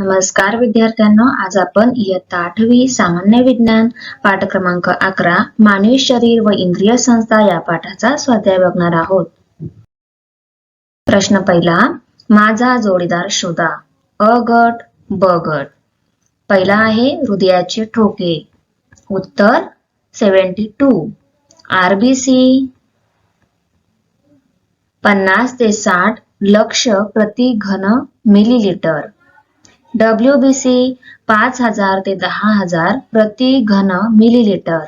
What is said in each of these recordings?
नमस्कार विद्यार्थ्यांनो आज आपण इयत्ता आठवी सामान्य विज्ञान पाठ क्रमांक अकरा मानवी शरीर व इंद्रिय संस्था या पाठाचा स्वाध्याय बघणार आहोत. प्रश्न पहिला माझा जोडीदार शोधा. अ गट ब गट. पहिला आहे हृदयाचे ठोके. उत्तर सेव्हन्टी टू. आरबीसी पन्नास ते साठ लक्ष प्रति घन मिलीलिटर. WBC पाच हजार ते दहा हजार प्रति घन मिलीलिटर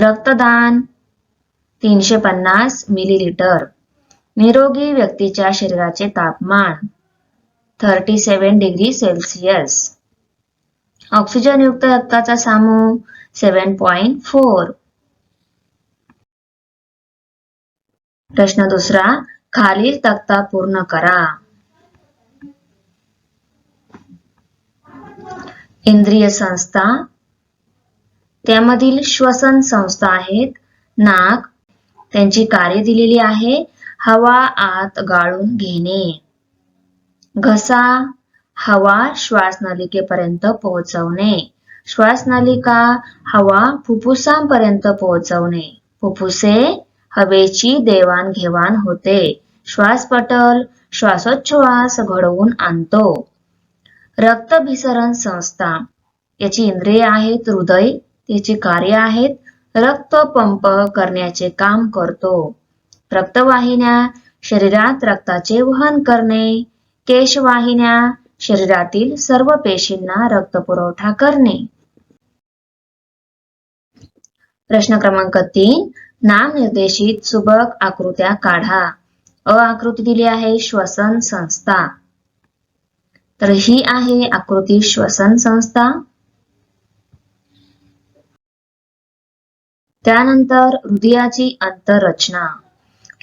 रक्तदान तीनशे पन्नास मिलीलिटर निरोगी व्यक्तीच्या शरीराचे तापमान थर्टी सेवन डिग्री सेल्सिअस ऑक्सिजनयुक्त रक्ताचा सामू सेवन पॉइंट फोर प्रश्न दुसरा खालील तक्ता पूर्ण करा. इंद्रिय संस्था. त्यामधील श्वसन संस्था आहेत नाक. त्यांची कार्य दिलेली आहे हवा आत गाळून घेणे. घसा हवा श्वासनलिकेपर्यंत पोहोचवणे. श्वासनलिका हवा फुफ्फुसांपर्यंत पोहोचवणे. फुफ्फुसे हवेची देवाणघेवाण होते. श्वासपटल श्वासोच्छ्वास घडवून आणतो. रक्तभिसरण संस्था. याची इंद्रिय आहेत हृदय त्याची कार्य आहेत रक्त पंप करण्याचे काम करतो. रक्तवाहिन्या शरीरात रक्ताचे वहन करणे. केशवाहिन्या शरीरातील सर्व पेशींना रक्त पुरवठा करणे. प्रश्न क्रमांक तीन नामनिर्देशित सुबक आकृत्या काढा. अ आकृती दिली आहे श्वसन संस्था. तर ही आहे आकृती श्वसन संस्था. त्यानंतर हृदयाची अंतररचना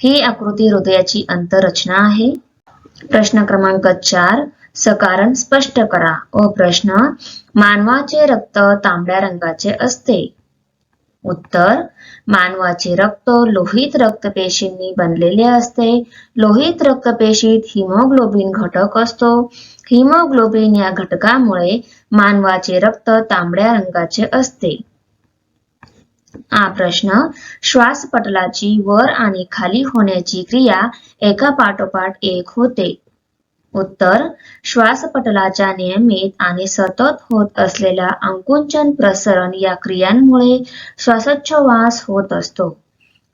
ही आकृती हृदयाची अंतररचना आहे. प्रश्न क्रमांक चार सकारण स्पष्ट करा. व प्रश्न मानवाचे रक्त तांबड्या रंगाचे असते. उत्तर. मानवाचे रक्त लोहित रक्तपेशींनी बनलेले असते. लोहित रक्तपेशीत हिमोग्लोबिन घटक असतो. हिमोग्लोबिन या घटकामुळे मानवाचे रक्त तांबड्या रंगाचे असते. हा प्रश्न. श्वासपटलाची वर आणि खाली होण्याची क्रिया एका पाठोपाठ एक होते. उत्तर श्वासपटलाच्या नियमित आणि सतत होत असलेल्या अंकुंचन प्रसरण या क्रियांमुळे श्वासोच्छवास होत असतो.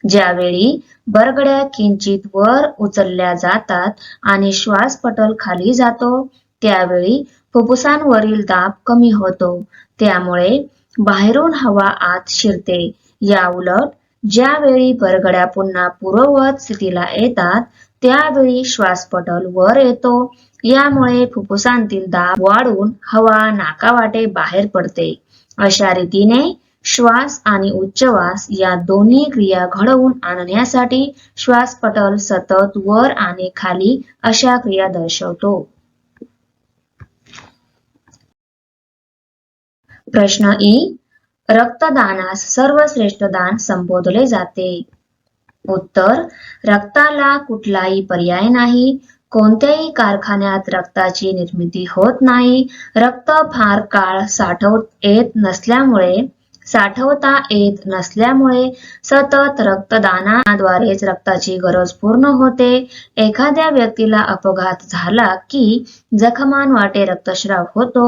ज्यावेळी बरगड्या किंचित वर उचलल्या जातात आणि श्वासपटल खाली जातो त्यावेळी फुफ्फुसांवरील दाब कमी होतो. त्यामुळे बाहेरून हवा आत शिरते. या उलट ज्यावेळी बरगड्या पुन्हा पूर्ववत स्थितीला येतात त्यावेळी श्वासपटल वर येतो. यामुळे फुफ्फुसांतील दाब वाढून हवा नाकावाटे बाहेर पडते. अशा रीतीने श्वास आणि उच्चवास या दोन्ही क्रिया घडवून आणण्यासाठी श्वासपटल सतत वर आणि खाली अशा क्रिया दर्शवतो. प्रश्न ई. रक्तदानास सर्वश्रेष्ठ दान संबोधले जाते. उत्तर रक्ताला कुठलाही पर्याय नाही कोणत्याही कारखान्यात रक्ताची निर्मिती होत नाही रक्त फार काळ साठवत येत नसल्यामुळे साठवता येत नसल्यामुळे सतत रक्तदानाद्वारेच रक्ताची गरज पूर्ण होते. एखाद्या व्यक्तीला अपघात झाला की जखमान वाटे रक्तस्राव होतो.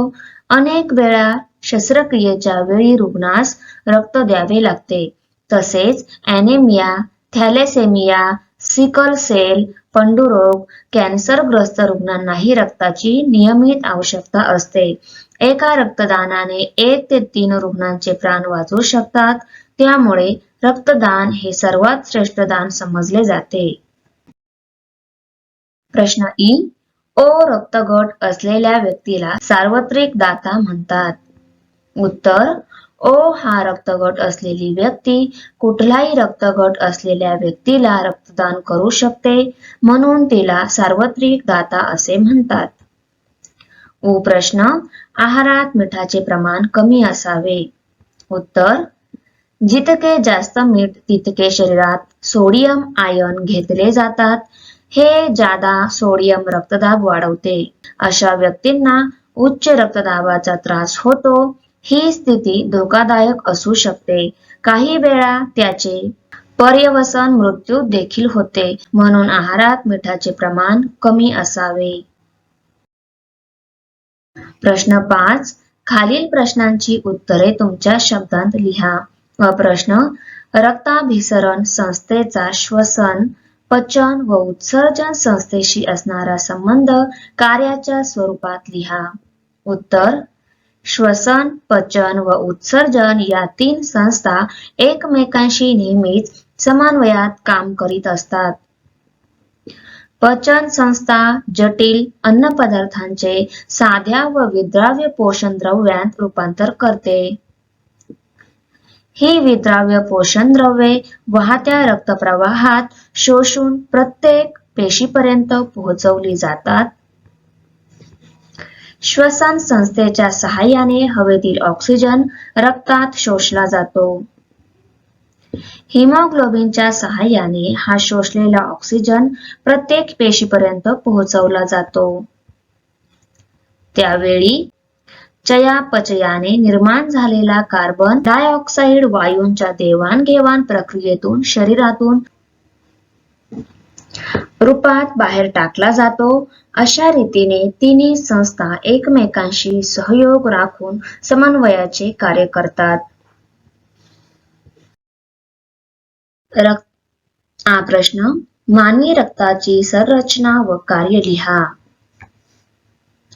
अनेक वेळा शस्त्रक्रियेच्या वेळी रुग्णास रक्त द्यावे लागते. तसेच ॲनेमिया थॅलेसेमिया सिकल सेल पंडुरोग कॅन्सरग्रस्त रुग्णांनाही रक्ताची नियमित आवश्यकता असते. एका रक्तदानाने एक ते तीन रुग्णांचे प्राण वाचू शकतात. त्यामुळे रक्तदान हे सर्वात श्रेष्ठ दान समजले जाते. प्रश्न ई. ओ रक्तगट असलेल्या व्यक्तीला सार्वत्रिक दाता म्हणतात. उत्तर ओ हा रक्तगट असलेली व्यक्ती कुठलाही रक्तगट असलेल्या व्यक्तीला रक्तदान करू शकते म्हणून तिला सार्वत्रिक दाता असे म्हणतात. उ प्रश्न आहारात मिठाचे प्रमाण कमी असावे. उत्तर जितके जास्त मीठ तितके शरीरात सोडियम आयन घेतले जातात हे जादा सोडियम रक्तदाब वाढवते. अशा व्यक्तींना उच्च रक्तदाबाचा त्रास होतो ही स्थिती धोकादायक असू शकते. काही वेळा त्याचे पर्यवसन मृत्यू देखील होते म्हणून आहारात मिठाचे प्रमाण कमी असावे. प्रश्न पाच खालील प्रश्नांची उत्तरे तुमच्या शब्दांत लिहा. व प्रश्न रक्ताभिसरण संस्थेचा श्वसन पचन व उत्सर्जन संस्थेशी असणारा संबंध कार्याच्या स्वरूपात लिहा. उत्तर श्वसन पचन व उत्सर्जन या तीन संस्था एकमेकांशी नेहमीच समन्वयात काम करीत असतात. पचन संस्था जटिल अन्नपदार्थांचे साध्या व विद्राव्य पोषण द्रव्यांत रूपांतर करते. ही विद्राव्य पोषण द्रव्ये वाहत्या रक्तप्रवाहात शोषून प्रत्येक पेशीपर्यंत पोहोचवली जातात. श्वसन संस्थेच्या सहाय्याने हवेतील ऑक्सिजन रक्तात शोषला जातो. हिमोग्लोबिनच्या सहाय्याने हा शोषलेला ऑक्सिजन प्रत्येक पेशीपर्यंत पोहोचवला जातो. त्यावेळी चयापचयाने निर्माण झालेला कार्बन डायऑक्साइड वायूंच्या देवाणघेवाण प्रक्रियेतून शरीरातून रूपात बाहेर टाकला जातो. अशा रीतीने तिन्ही संस्था एकमेकांशी सहयोग राखून समन्वयाचे कार्य करतात. रक्त हा प्रश्न. मानवी रक्ताची संरचना व कार्य लिहा.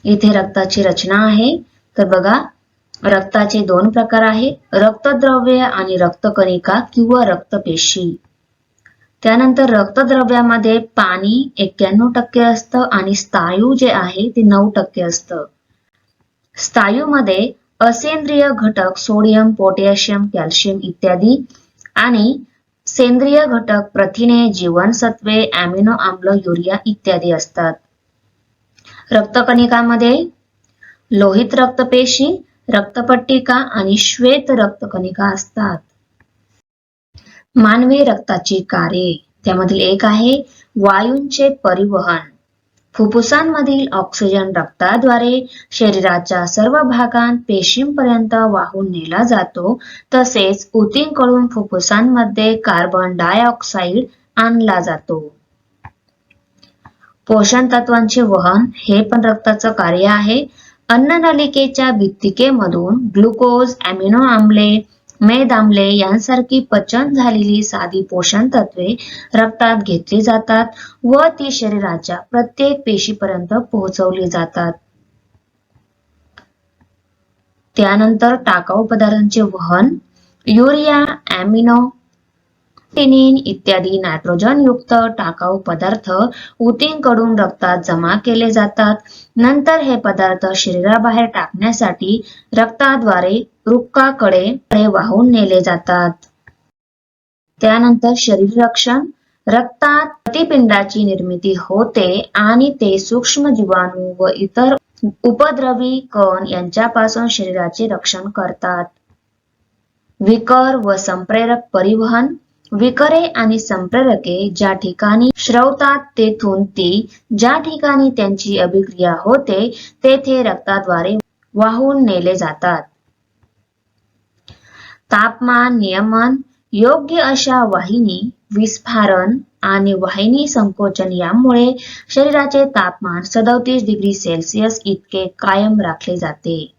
इथे रक्ताची रचना आहे. तर बघा रक्ताचे दोन प्रकार आहे रक्तद्रव्य आणि रक्तकणिका किंवा रक्तपेशी. त्यानंतर रक्तद्रव्यामध्ये पाणी एक्क्याण्णव टक्के असतं आणि स्थायू जे आहे ते नऊ टक्के असतं. स्नायूमध्ये असेंद्रिय घटक सोडियम पोटॅशियम कॅल्शियम इत्यादी आणि सेंद्रिय घटक प्रथिने जीवनसत्वे अॅमिनो आम्ल युरिया इत्यादी असतात. रक्तकणिकामध्ये लोहित रक्तपेशी रक्तपट्टिका आणि श्वेत रक्तकणिका असतात. मानवी रक्ताची कार्ये त्यामधील एक आहे वायूंचे परिवहन. फुफ्फुसांमधील ऑक्सिजन रक्ताद्वारे शरीराच्या सर्व भागांत पेशींपर्यंत वाहून नेला जातो. तसेच उतींकडून फुफ्फुसांमध्ये कार्बन डायऑक्साइड आणला जातो. पोषण तत्वांचे वहन हे पण रक्ताचं कार्य आहे. अन्ननलिकेच्या भित्तिकेमधून ग्लुकोज अमिनो आम्ले मेद आम्ले यांसारखी पचन झालेली साधी पोषण तत्वे रक्तात घेतली जातात व ती शरीराच्या प्रत्येक पेशीपर्यंत पोहोचवली जातात. त्यानंतर टाकाऊ पदार्थांचे वहन युरिया अॅमिनो टिनिन इत्यादी नायट्रोजन युक्त टाकाऊ पदार्थ ऊतींकडून रक्तात जमा केले जातात. नंतर हे पदार्थ शरीराबाहेर टाकण्यासाठी रक्ताद्वारे वृक्काकडे वाहून नेले जातात. त्यानंतर शरीर रक्षण रक्तात प्रतिपिंडाची निर्मिती होते आणि ते सूक्ष्म जीवाणू व इतर उपद्रवी कण यांच्यापासून शरीराचे रक्षण करतात. विकर व संप्रेरक परिवहन. विकरे आणि संप्रेरके ज्या ठिकाणी श्रवतात तेथून ती ज्या ठिकाणी त्यांची अभिक्रिया होते तेथे रक्ताद्वारे वाहून नेले जातात. तापमान नियमन योग्य अशा वाहिनी विस्फारण आणि वाहिनी संकोचन यामुळे शरीराचे तापमान सदोतीस डिग्री सेल्सिअस इतके कायम राखले जाते.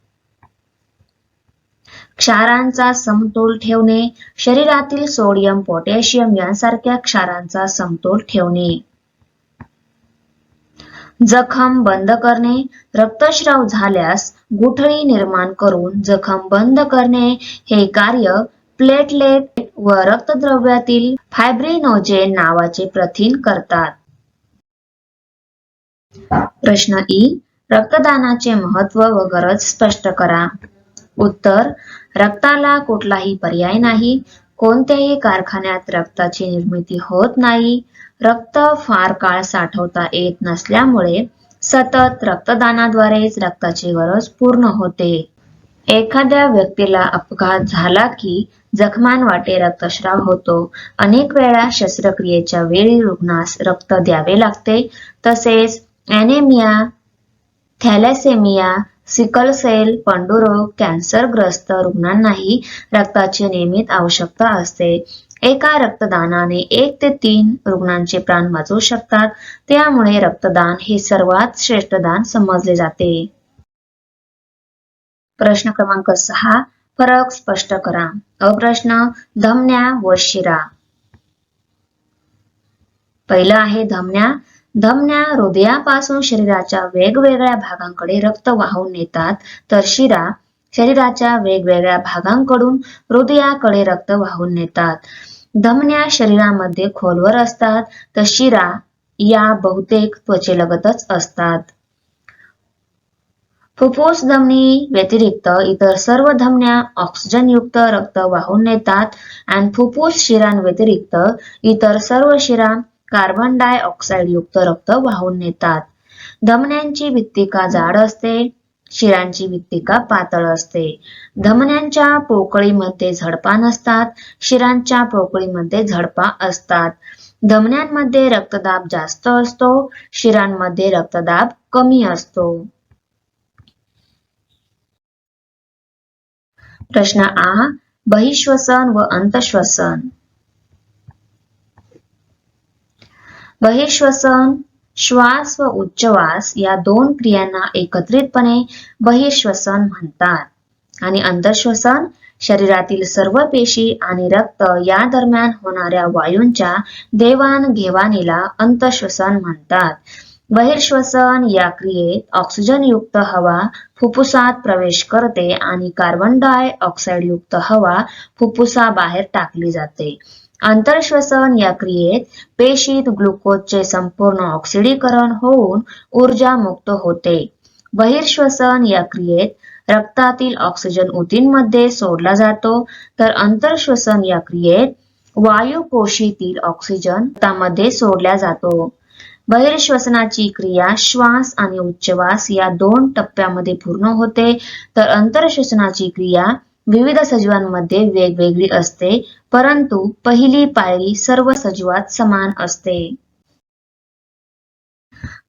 क्षारांचा समतोल ठेवणे शरीरातील सोडियम पोटॅशियम यांसारख्या क्षारांचा समतोल ठेवणे. जखम बंद करणे रक्तस्राव झाल्यास गुठळी निर्माण करून जखम बंद करणे हे कार्य प्लेटलेट व रक्तद्रव्यातील फायब्रिनोजेन नावाचे प्रथिन करतात. प्रश्न ई रक्तदानाचे महत्त्व व गरज स्पष्ट करा. उत्तर रक्ताला कुठलाही पर्याय नाही कोणत्याही कारखान्यात रक्ताची निर्मिती होत नाही रक्त फार काळ साठवता येत नसल्यामुळे सतत रक्तदानाद्वारेच रक्ताची गरज पूर्ण होते. एखाद्या व्यक्तीला अपघात झाला की जखमांवाटे रक्तस्राव होतो. अनेक वेळा शस्त्रक्रियेच्या वेळी रुग्णास रक्त द्यावे लागते. तसेच ॲनेमिया थॅलेसेमिया सिकल सेल पंडुरोग कॅन्सरग्रस्त रुग्णांनाही रक्ताची नियमित आवश्यकता असते. एका रक्तदानाने एक ते तीन रुग्णांचे प्राण वाचवू शकतात. त्यामुळे रक्तदान हे सर्वात श्रेष्ठ दान समजले जाते. प्रश्न क्रमांक सहा फरक स्पष्ट करा. अप्रश्न धमन्या व शिरा. पहिलं आहे धमन्या. धमन्या हृदयापासून शरीराच्या वेगवेगळ्या भागांकडे रक्त वाहून नेतात तर शिरा शरीराच्या वेगवेगळ्या भागांकडून हृदयाकडे रक्त वाहून नेतात. धमन्या शरीरामध्ये खोलवर असतात तर शिरा या बहुतेक त्वचेलगतच असतात. फुफ्फुस धमनी व्यतिरिक्त इतर सर्व धमन्या ऑक्सिजनयुक्त रक्त वाहून नेतात आणि फुफ्फुस शिरांव्यतिरिक्त इतर सर्व शिरा कार्बन डायऑक्साइड युक्त रक्त वाहून नेतात. धमन्यांची भित्तिका जाड असते शिरांची भित्तिका पातळ असते. धमन्यांच्या पोकळीमध्ये झडपा नसतात शिरांच्या पोकळीमध्ये झडपा असतात. धमन्यांमध्ये रक्तदाब जास्त असतो शिरांमध्ये रक्तदाब कमी असतो. प्रश्न आ बहिश्वसन व अंतश्वसन बहिर्श्वसन श्वास व उच्चवास या दोन क्रियांना एकत्रितपणे बहिर्श्वसन म्हणतात. आणि अंतश्वसन शरीरातील सर्व पेशी आणि रक्त या दरम्यान होणाऱ्या वायूंच्या देवाणघेवाणीला अंतश्वसन म्हणतात. बहिर्श्वसन या क्रियेत ऑक्सिजनयुक्त हवा फुफ्फुसात प्रवेश करते आणि कार्बन डाय ऑक्साईड युक्त हवा फुफ्फुसाबाहेर टाकली जाते. आंतरश्वसन या क्रियेत पेशीत ग्लुकोजचे संपूर्ण ऑक्सिडीकरण होऊन ऊर्जा मुक्त होते. बहिर्श्वसन या क्रियेत रक्तातील ऑक्सिजन ऊतींमध्ये सोडला जातो तर अंतरश्वसन या क्रियेत वायू कोशीतील ऑक्सिजन रक्तामध्ये सोडला जातो. बहिर्श्वसनाची क्रिया श्वास आणि उच्चवास या दोन टप्प्यामध्ये पूर्ण होते तर अंतरश्वसनाची क्रिया विविध सजीवांमध्ये वेगवेगळी असते परंतु पहिली पायरी सर्व सजीवात समान असते.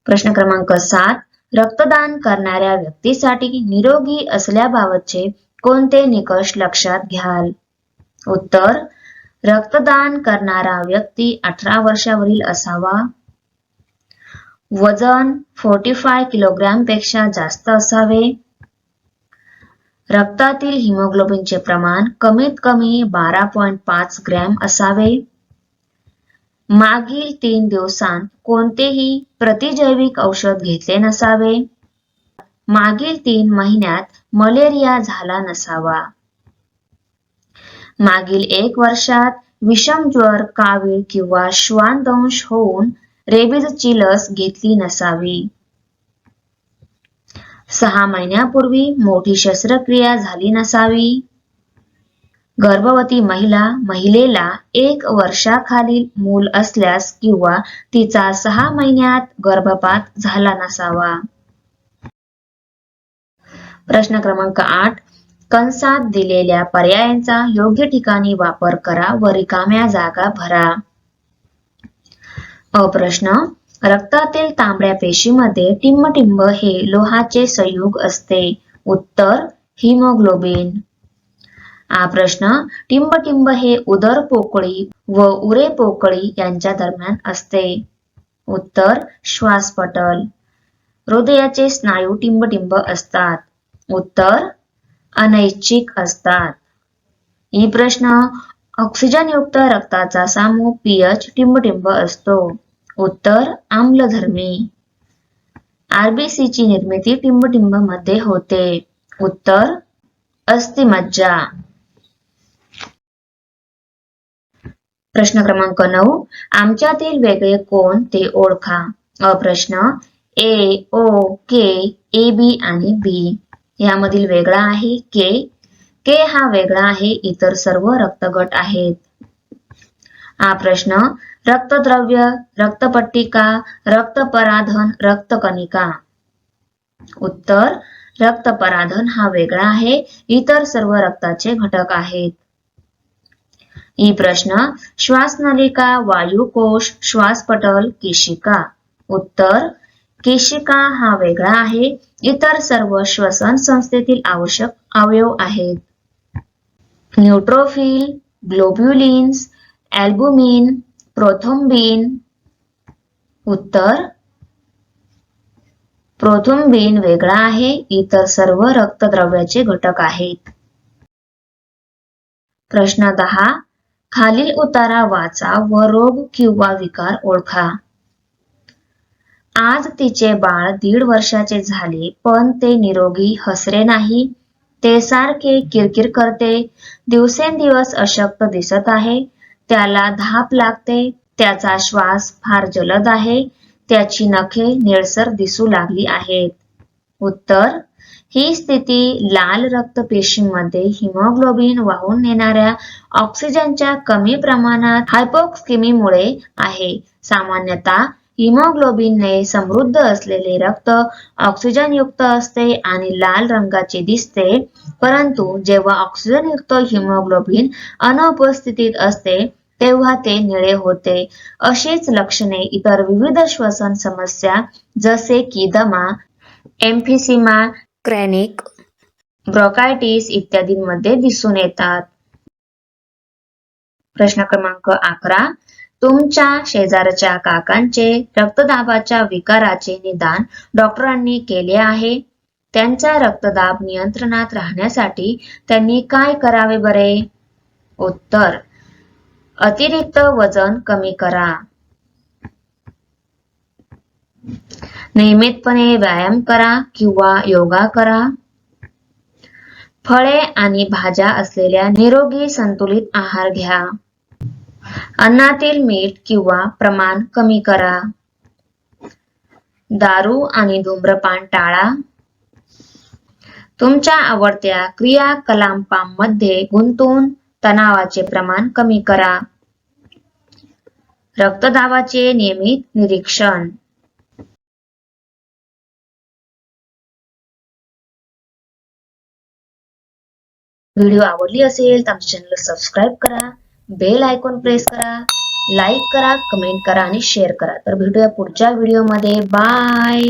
प्रश्न क्रमांक सात रक्तदान करणाऱ्या व्यक्तीसाठी निरोगी असल्याबाबतचे कोणते निकष लक्षात घ्याल? उत्तर रक्तदान करणारा व्यक्ती अठरा वर्षावरील असावा. वजन फोर्टी फाय किलोग्रॅमपेक्षा जास्त असावे. रक्तातील हिमोग्लोबिनचे प्रमाण कमीत कमी बारा पॉईंट पाच ग्रॅम असावे. मागील तीन दिवसांत कोणतेही प्रतिजैविक औषध घेतले नसावे. मागील तीन महिन्यात मलेरिया झाला नसावा. मागील एक वर्षात विषम ज्वर कावीळ किंवा श्वानदंश होऊन रेबीजची लस घेतली नसावी. सहा महिन्यापूर्वी मोठी शस्त्रक्रिया झाली नसावी. गर्भवती महिला महिलेला एक वर्षाखालील मूल असल्यास किंवा तिचा सहा महिन्यात गर्भपात झाला नसावा. प्रश्न क्रमांक आठ. कंसात दिलेल्या पर्यायांचा योग्य ठिकाणी वापर करा. व रिकाम्या जागा भरा. अप्रश्न रक्तातील तांबड्या पेशीमध्ये टिंबटिंब हे लोहाचे संयुग असते. उत्तर हिमोग्लोबिन. हा प्रश्न टिंबटिंब हे उदर पोकळी व उरे पोकळी यांच्या दरम्यान असते. उत्तर श्वासपटल. हृदयाचे स्नायू टिंबटिंब असतात. उत्तर अनैच्छिक असतात. ही प्रश्न ऑक्सिजनयुक्त रक्ताचा सामू पीएच टिंबटिंब असतो. उत्तर आम्लधर्मी. आरबीसीची निर्मिती टिंबटिंबमध्ये होते. उत्तर अस्थिमज्जा. प्रश्न क्रमांक नऊ. आमच्यातील वेगळे कोण ते ओळखा. अप्रश्न ए ओ के ए बी आणि बी. यामधील वेगळा आहे के. के हा वेगळा आहे इतर सर्व रक्तगट आहेत. हा प्रश्न रक्तद्रव्य रक्तपट्टिका रक्तपराधन रक्तकणिका. उत्तर रक्तपराधन हा वेगळा आहे इतर सर्व रक्ताचे घटक आहेत. ई प्रश्न श्वासनलिका वायुकोश श्वासपटल केशिका. उत्तर केशिका हा वेगळा आहे इतर सर्व श्वसन संस्थेतील आवश्यक अवयव आहेत. न्यूट्रोफिल ग्लोब्युलिन्स अल्बुमिन प्रोथोम्बिन उत्तर. प्रोथोम्बिन वेगळा आहे इतर सर्व रक्तद्रव्याचे घटक आहेत. प्रश्न दहा खालील उतारा वाचा व रोग किंवा विकार ओळखा. आज तिचे बाळ दीड वर्षाचे झाले पण ते निरोगी हसरे नाही. ते सारखे किरकिर करते. दिवसेंदिवस अशक्त दिसत आहे. त्याला धाप लागते त्याचा श्वास फार जलद आहे त्याची नखे निळसर दिसू लागली आहेत. उत्तर ही स्थिती लाल रक्तपेशींमध्ये हिमोग्लोबिन वाहून नेणाऱ्या ऑक्सिजनच्या कमी प्रमाणात हायपोक्सिमीमुळे आहे. सामान्यतः हिमोग्लोबिनने समृद्ध असलेले रक्त ऑक्सिजनयुक्त असते आणि लाल रंगाचे दिसते. परंतु जेव्हा ऑक्सिजनयुक्त हिमोग्लोबिन अनुपस्थितीत असते तेव्हा ते निळे होते. अशीच लक्षणे इतर विविध श्वसन समस्या जसे की दमा एम्फिसिमा क्रॅनिक ब्रोकायटिस इत्यादींमध्ये दिसून येतात. प्रश्न क्रमांक अकरा तुमच्या शेजारच्या काकांचे रक्तदाबाच्या विकाराचे निदान डॉक्टरांनी केले आहे. त्यांचा रक्तदाब नियंत्रणात राहण्यासाठी त्यांनी काय करावे बरे? उत्तर अतिरिक्त वजन कमी करा. नियमितपणे व्यायाम करा किंवा योगा करा. फळे आणि भाज्या असलेल्या निरोगी संतुलित आहार घ्या. अन्नातील मीठ किंवा प्रमाण कमी करा. दारू आणि धूम्रपान टाळा. तुमच्या आवडत्या क्रियाकलापांमध्ये गुंतून तणावाचे प्रमाण कमी करा. रक्तदाबाचे नियमित निरीक्षण. व्हिडिओ आवडली असेल तर आमच्या चॅनलला सबस्क्राईब करा. बेल आयकॉन प्रेस करा लाईक करा कमेंट करा आणि शेअर करा. तर भेटूया पुढच्या व्हिडिओमध्ये बाय